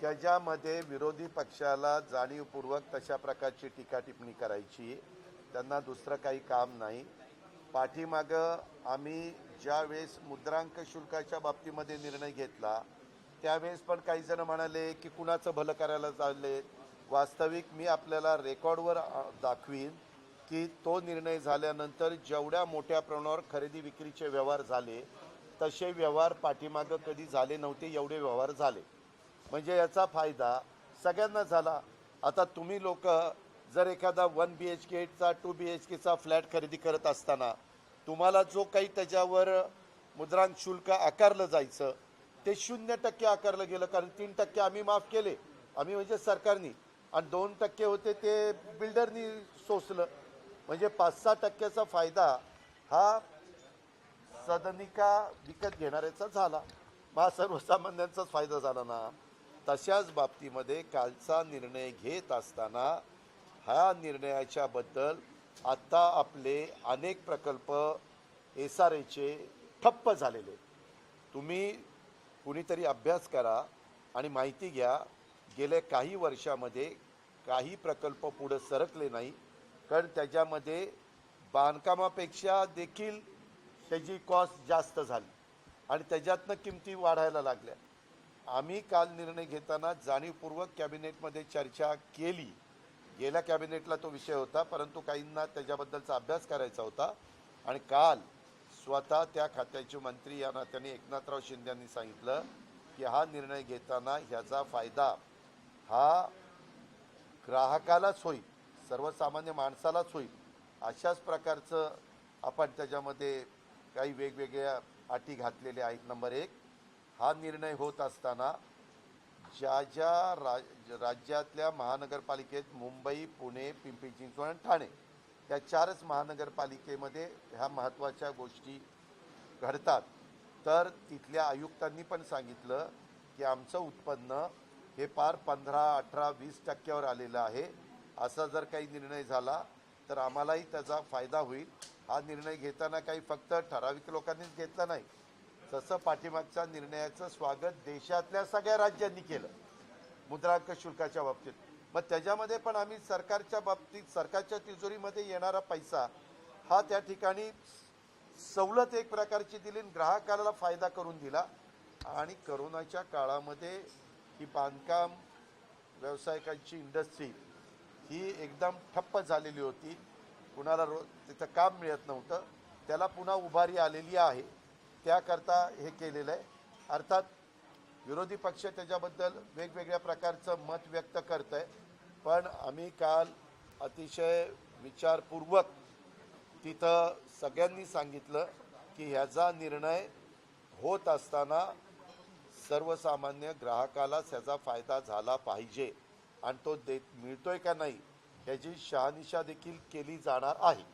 त्याच्यामध्ये विरोधी पक्षाला जाणीवपूर्वक तशा प्रकारची टीका टिप्पणी करायची. त्यांना दुसरं काही काम नाही. पाठीमागं आम्ही ज्यावेळेस मुद्रांक शुल्काच्या बाबतीमध्ये निर्णय घेतला त्यावेळेस पण काही जण म्हणाले की कुणाचं भलं करायला चालले. वास्तविक मी आपल्याला रेकॉर्डवर दाखवीन की तो निर्णय झाल्यानंतर जेवढ्या मोठ्या प्रमाणावर खरेदी विक्रीचे व्यवहार झाले तसे व्यवहार पाठीमागं कधी झाले नव्हते एवढे व्यवहार झाले. म्हणजे याचा फायदा सगळ्यांना झाला. आता तुम्ही लोक जर एखादा वन बी एच केचा टू बी एच केचा फ्लॅट खरेदी करत असताना तुम्हाला जो काही त्याच्यावर मुद्रांक शुल्क आकारलं जायचं ते शून्य टक्के आकारलं गेलं कारण तीन टक्के आम्ही माफ केले. आम्ही म्हणजे सरकारनी. आणि दोन टक्के होते ते बिल्डरनी सोसलं. म्हणजे पाच सहा टक्क्याचा फायदा हा सदनिका विकत घेणाऱ्याचा झाला. मग सर्वसामान्यांचाच फायदा झाला ना? तशाच बाबतीमध्ये कालचा निर्णय घेत असताना ह्या निर्णयाच्याबद्दल आत्ता आपले अनेक प्रकल्प एस आर एचे ठप्प झालेले तुम्ही कुणीतरी अभ्यास करा आणि माहिती घ्या. गेल्या काही वर्षामध्ये काही प्रकल्प पुढं सरकले नाही. कारण त्याच्यामध्ये बांधकामापेक्षा देखील त्याची कॉस्ट जास्त झाली. आणि त्याच्यातनं किमती वाढायला लागल्या. आम्ही काल निर्णय घेताना जाणीवपूर्वक कॅबिनेटमध्ये चर्चा केली. गेल्या कॅबिनेटला तो विषय होता परंतु काहींना त्याच्याबद्दलचा अभ्यास करायचा होता. आणि काल स्वतः त्या खात्याचे मंत्री या नात्याने एकनाथराव शिंदे यांनी सांगितलं की हा निर्णय घेताना ह्याचा फायदा हा ग्राहकालाच होईल सर्वसामान्य माणसालाच होईल. अशाच प्रकारचं आपण त्याच्यामध्ये काही वेगवेगळ्या अटी घातलेल्या आहेत. नंबर एक हा निर्णय होत असताना ज्या ज्या राज राज्यातल्या महानगरपालिकेत मुंबई पुणे पिंपरी चिंचवड आणि ठाणे या चारच महानगरपालिकेमध्ये ह्या महत्त्वाच्या गोष्टी घडतात. तर तिथल्या आयुक्तांनी पण सांगितलं की आमचं उत्पन्न हे पार पंधरा अठरा वीस टक्क्यावर आलेलं आहे. असा जर काही निर्णय झाला तर आम्हालाही त्याचा फायदा होईल. हा निर्णय घेताना काही फक्त ठराविक लोकांनीच घेतला नाही. तसं पाठिंबाच्या निर्णयाचं स्वागत देशातल्या सगळ्या राज्यांनी केलं. मुद्रांक शुल्काच्या बाबतीत. मग त्याच्यामध्ये पण आम्ही सरकारच्या बाबतीत सरकारच्या तिजोरीमध्ये येणारा पैसा हा त्या ठिकाणी सवलत एक प्रकारची दिली आणि ग्राहकाला फायदा करून दिला. आणि करोनाच्या काळामध्ये ही बांधकाम व्यावसायिकांची इंडस्ट्री ही एकदम ठप्प झालेली होती. कुणाला रो तिथं काम मिळत नव्हतं. त्याला पुन्हा उभारी आलेली आहे. त्याकरता हे केलेलं आहे. अर्थात विरोधी पक्ष त्याच्याबद्दल वेगवेगळ्या प्रकारचं मत व्यक्त करत आहे पण आम्ही काल अतिशय विचारपूर्वक तिथं सगळ्यांनी सांगितलं की ह्याचा निर्णय होत असताना सर्वसामान्य ग्राहकालाच ह्याचा फायदा झाला पाहिजे आणि तो देत मिळतोय का नाही ह्याची शहानिशा देखील केली जाणार आहे.